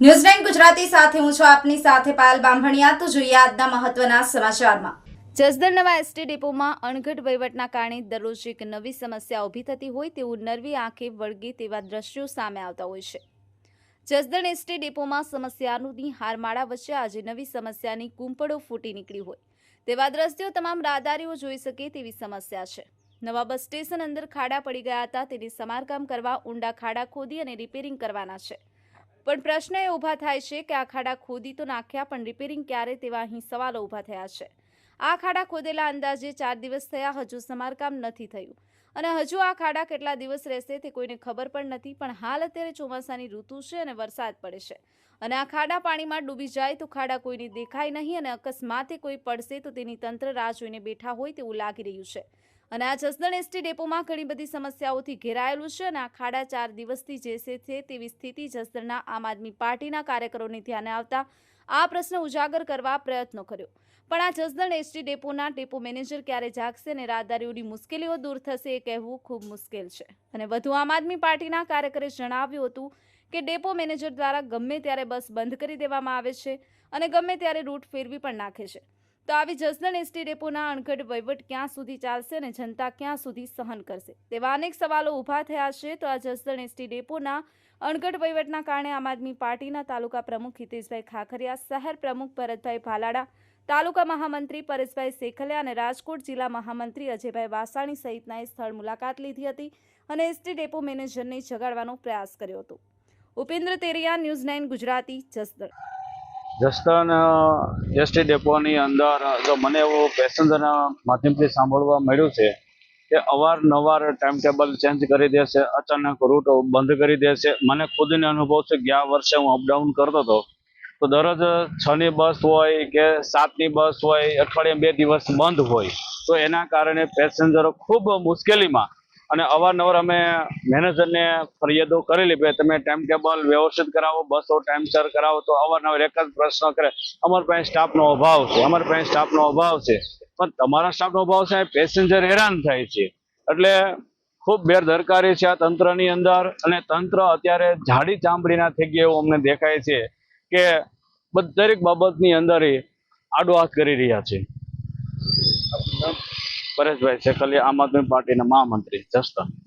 News Gujarati સાથે હું છું આપની સાથે પાયલ બામભણિયા તો જોઈએ આજના મહત્વના સમાચારમાં. જસદણ નવા એસટી ડેપોમાં અણઘટ વહીવટના કારણે દરરોજ એક નવી સમસ્યા ઊભી થતી હોય તેવું નરવી આંખે વળગે તેવા દ્રશ્યો સામે આવતા હોય છે. જસદણ એસટી ડેપોમાં સમસ્યાની હારમાળા વચ્ચે આજે નવી સમસ્યાની કુંપળો ફૂટી નીકળી હોય. તેવા દ્રશ્યો તમામ રાહદારીઓ જોઈ શકે તેવી સમસ્યા છે. નવા બસ સ્ટેશન અંદર ખાડા પડી ગયા હતા. તેની સમારકામ કરવા ઊંડા ખાડા ખોદી અને રિપેરિંગ કરવાના છે. પણ પ્રશ્ન એ ઊભા થાય છે કે આ ખાડા ખોદી તો નાખ્યા, પણ રિપેરિંગ ક્યારે તેવા અહીં સવાલો ઊભા થયા છે. આ ખાડા ખોદેલા અંદાજે ચાર દિવસ થયા, હજુ સમારકામ નથી થયું. અને હજુ આ ખાડા કેટલા દિવસ રહેશે તે કોઈને ખબર પણ નથી, પણ હાલ અત્યારે ચોમાસાની ઋતુ છે અને વરસાદ પડે છે. અને આ ખાડા પાણીમાં ડૂબી જાય તો ખાડા કોઈને દેખાય નહીં અને અકસ્માતે કોઈ પડશે તો તેની તંત્ર રાહ જોઈને બેઠા હોય તેવું લાગી રહ્યું છે. અને આ જસદણ એસટી ડેપોમાં ઘણી બધી સમસ્યાઓથી ઘેરાયેલું છે અને આ ખાડા ચાર દિવસથી જે છે તેવી સ્થિતિ જસદણના આમ આદમી પાર્ટીના કાર્યકરોને ધ્યાને આવતા આ પ્રશ્ન ઉજાગર કરવા પ્રયત્નો કર્યો. પણ આ જસદણ એસટી ડેપોના ડેપો મેનેજર ક્યારે જાગશે અને રાહદારીઓની મુશ્કેલીઓ દૂર થશે એ કહેવું ખૂબ મુશ્કેલ છે. અને વધુ આમ આદમી પાર્ટીના કાર્યકરે જણાવ્યું હતું કે ડેપો મેનેજર દ્વારા ગમે ત્યારે બસ બંધ કરી દેવામાં આવે છે અને ગમે ત્યારે રૂટ ફેરવી પણ નાખે છે. તો આવી જસદણ એસટી ડેપોના અણઘડ વહીવટ ક્યાં સુધી ચાલશે અને જનતા ક્યાં સુધી સહન કરશે? તેવા અનેક સવાલો ઊભા થયા છે. તો આ જસદણ એસટી ડેપોના અણઘડ વહીવટના કારણે આમ આદમી પાર્ટીના તાલુકા પ્રમુખ હિતેશભાઈ ખાખરિયા, શહેર પ્રમુખ ભરતભાઈ ભાલાડા, તાલુકા મહામંત્રી પરેશભાઈ સેખલિયા અને રાજકોટ જિલ્લા મહામંત્રી અજયભાઈ વાસાણી સહિતનાએ સ્થળ મુલાકાત લીધી હતી અને એસટી ડેપો મેનેજરને જગાડવાનો પ્રયાસ કર્યો હતો. Upendra Teriya, news nine Gujarati, Jasdan Jasdan ST ડેપોની અંદર, જો મને એવું પેસેન્જરના માધ્યમથી સાંભળવા મળ્યું છે કે અવારનવાર ટાઈમ ટેબલ ચેન્જ કરી દેશે અચાનક રૂટ બંધ કરી દેશે મને ખુદને અનુભવ છે ગયા વર્ષે હું અપડાઉન કરતો હતો. તો દરરોજ છની બસ હોય કે સાતની બસ હોય, અઠવાડિયે બે દિવસ બંધ હોય, તો એના કારણે પેસેન્જરો ખૂબ મુશ્કેલીમાં અને અવારનવાર અમે મેનેજરને ફરિયાદો કરેલી ભાઈ તમે ટાઈમ ટેબલ વ્યવસ્થિત કરાવો, બસો ટાઈમસર કરાવો, તો અવારનવાર એક જ પ્રશ્ન કરે, અમારી પાસે સ્ટાફનો અભાવ છે, અમારી પાસે સ્ટાફનો અભાવ છે. પણ તમારા સ્ટાફનો અભાવ છે પેસેન્જર હેરાન થાય છે. એટલે ખૂબ બેદરકારી છે આ તંત્રની અંદર અને તંત્ર અત્યારે જાડી ચામડીના થઈ ગયા એવું અમને દેખાય છે કે દરેક બાબતની અંદર આડો હાથ કરી રહ્યા છે. પરેશભાઈ શેખલિયા આમ આદમી પાર્ટીના મહામંત્રી જસદણ.